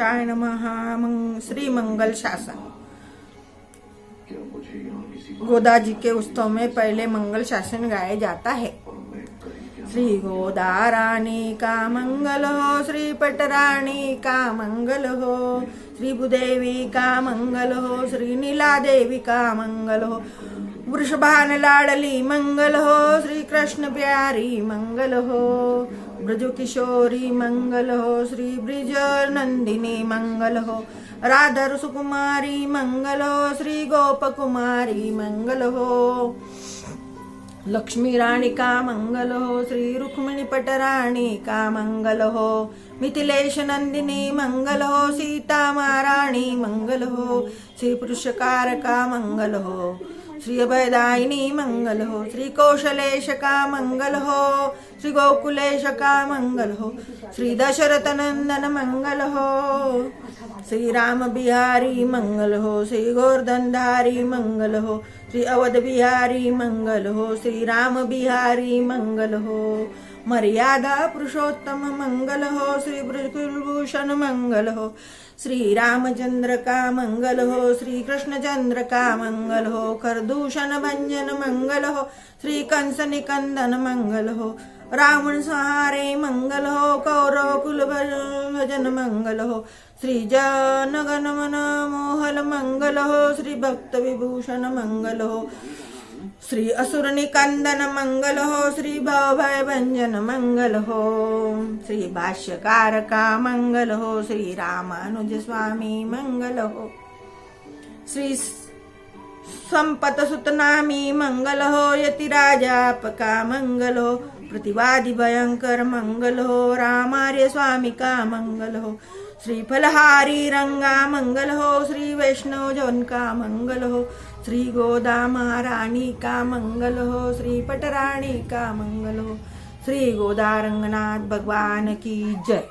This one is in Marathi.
शाय नमः। श्री मंगल शासन गोदा जी के उत्सव में पहले मंगल शासन गाया जाता है। श्री गोदा रानी का मंगल हो, श्री पटरानी का मंगल हो, श्री भूदेवी का मंगल हो, श्री नीला देवी का मंगल हो। वृषभान लाडली मंगल हो श्रीकृष्ण प्यारी मंगल हो ब्रज किशोरी मंगल हो श्री ब्रिज नंदिनी मंगल हो राधर सुकुमारी मंगल हो श्री गोप कुमारी मंगल हो लक्ष्मी राणी का मंगल हो श्री रुक्मिणी पटराणी का मंगल हो मिथिलेश नंदिनी मंगल हो सीता महाराणी मंगल हो श्री पुरुषकार का मंगल हो श्रीअभयदायिनी मंगल हो श्री कौशलेश का मंगल हो श्री गोकुलेश का मंगल हो श्री दशरथ नंदन मंगल हो श्री राम बिहारी मंगल हो श्री गोवर्धनधारी मंगल हो श्री अवध बिहारी मंगल हो श्री राम बिहारी मंगल हो। मर्यादा पुरुषोत्तम मंगल हो श्री कुलभूषण मंगल हो श्री रामचंद्र का मंगल हो श्री कृष्णचंद्र का मंगल हो खरदूषण भंजन मंगल हो श्री कंस निकंदन मंगल हो रावण सहारे मंगल हो कौरव कुल भजन मंगल हो श्री जनगण मन मोहल मंगल हो श्री भक्त विभूषण मंगल। हो श्री असुर निकंदन मंगल हो श्री भवभय भंजन मंगल हो श्री भाष्यकार का मंगल हो श्री रामानुज स्वामी मंगल हो श्री संपत सुतनामी मंगल हो यति राजाप का मंगल हो प्रतिवादी भयंकर मंगल हो रामार्य स्वामी का मंगल हो श्री फलहारी रंगा मंगल हो श्री वैष्णव जन का मंगल हो श्री गोदा महाराणी का मंगल हो श्री पटराणी का मंगल हो श्री गोदा रंगनाथ भगवान की जय।